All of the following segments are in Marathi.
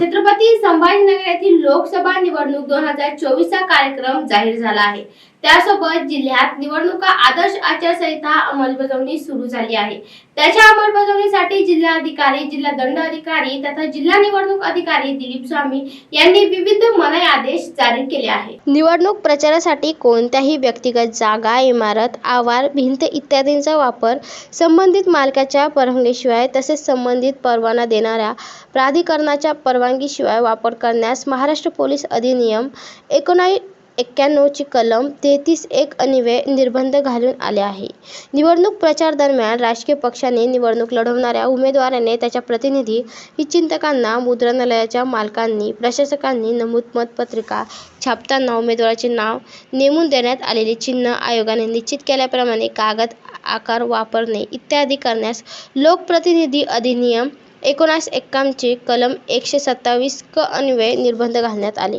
छत्रपती संभाजीनगर येथील लोकसभा निवडणूक दोन हजार चोवीस चा कार्यक्रम जाहीर झाला आहे. त्यासोबत जिल्ह्यात निवडणुका आदर्श आचारसंहिता अंमलबजावणी सुरू झाली आहे. त्याच्या अंमलबजावणीसाठी जिल्हाधिकारी जिल्हा दंड अधिकारी तथा जिल्हा निवडणूक अधिकारी दिलीप स्वामी यांनी विविध मनाई आदेश जारी केले आहेत. निवडणूक प्रचारासाठी कोणत्याही व्यक्तिगत जागा इमारत आवार भिंत इत्यादींचा वापर संबंधित मालकाच्या परवानगीशिवाय तसेच संबंधित परवाना देणाऱ्या प्राधिकरणाच्या परवानगीशिवाय वापर करण्यास महाराष्ट्र पोलीस अधिनियम एकोणावीस एक्क्याण्णवची कलम तेहतीस एक अन्वये निर्बंध घालून आले आहे. निवडणूक प्रचार दरम्यान राजकीय पक्षाने निवडणूक लढवणाऱ्या उमेदवाराने त्याच्या प्रतिनिधी हितचिंतकांना मुद्रणालयाच्या मालकांनी प्रशासकांनी नमूद मतपत्रिका छापताना उमेदवाराचे नाव नेमून देण्यात आलेले चिन्ह आयोगाने निश्चित केल्याप्रमाणे कागद आकार वापरणे इत्यादी करण्यास लोकप्रतिनिधी अधिनियम एकोणास एक्कामचे कलम एकशे सत्तावीस क अन्वये निर्बंध घालण्यात आले.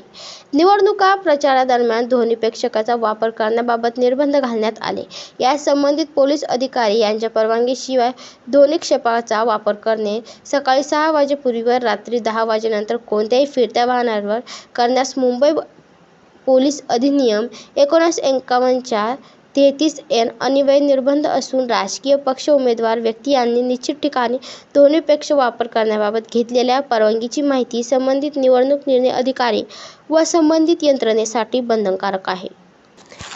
निवडणुका प्रचारादरम्यान ध्वनी प्रेक्षकाचा वापर करण्याबाबत निर्बंध घालण्यात आले. यास संबंधित पोलीस अधिकारी यांच्या परवानगीशिवाय ध्वनिक्षेपकाचा वापर करणे सकाळी सहा वाजेपूर्वीवर रात्री दहा वाजेनंतर कोणत्याही फिरत्या वाहनावर करण्यास मुंबई पोलीस अधिनियम एकोणीसशे एक्कावन्नच्या तेहतीस एन अन्वये निर्बंध असून राजकीय पक्ष उमेदवार व्यक्ती यांनी निश्चित ठिकाणी ध्वनिपेक्ष वापर करण्याबाबत घेतलेल्या परवानगीची माहिती संबंधित निवडणूक निर्णय अधिकारी व संबंधित यंत्रणेसाठी बंधनकारक आहे.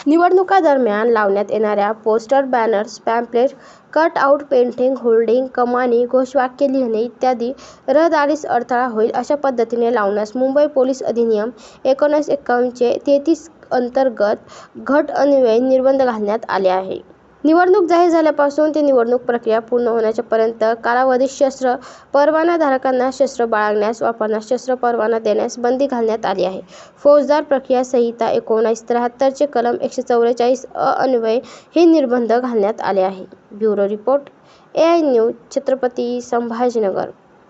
निवडणुकादरम्यान लावण्यात येणाऱ्या poster banners pamphlet cut out painting hoarding कमानी घोषवाक्य लिहिणे इत्यादी रहदारीस अडथळा होईल अशा पद्धतीने लावण्यास मुंबई पोलीस अधिनियम एकोणीसशे एक्कावनचे तेहतीस अंतर्गत घट अन्वय निर्बंध घालण्यात आले आहे. निवडणूक जाहीर झाल्यापासून ते निवडणूक प्रक्रिया पूर्ण होण्याच्यापर्यंत कालावधीत शस्त्र परवानाधारकांना शस्त्र बाळगण्यास वापरण्यास शस्त्र परवाना देण्यास बंदी घालण्यात आली आहे. फौजदार प्रक्रिया संहिता एकोणीस त्र्याहत्तरचे कलम एकशे चौवेचाळीस अ अन्वय हे निर्बंध घालण्यात आले आहे. Bureau report A I news Chhatrapati Sambhajinagar.